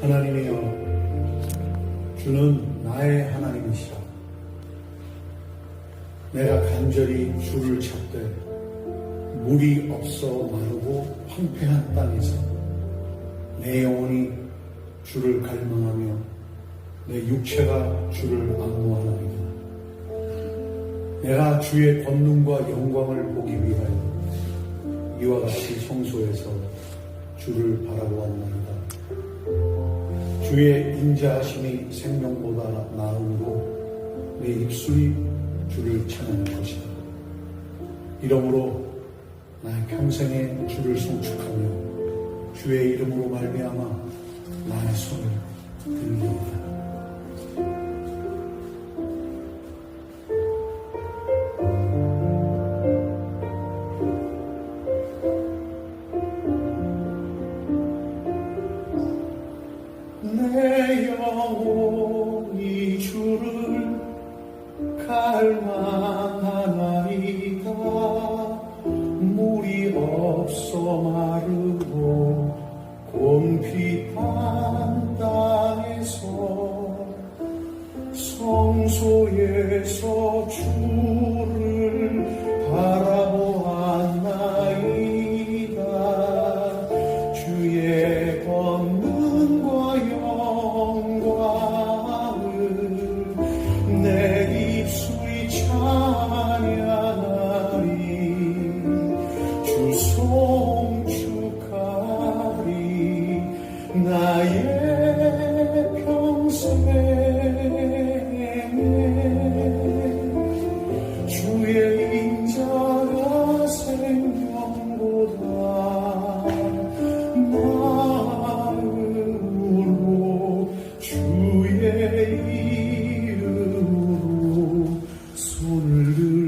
하나님이여 주는 나의 하나님이시라. 내가 간절히 주를 찾되 물이 없어 마르고 황폐한 땅에서 내 영혼이 주를 갈망하며 내 육체가 주를 악무하나이다. 내가 주의 권능과 영광을 보기 위하여 이와 같이 성소에서 주를 바라보았나이다. 주의 인자하심이 생명보다 나음으로 내 입술이 주를 찬양할 것이다. 이러므로 나의 평생에 주를 송축하며 주의 이름으로 말미암아 나의 손을 들리이다. 주를 바라보았나이다. 주의 권능과 영광을 내 입술이 찬양하리. 주 송축하리. 나의 평생 do do do.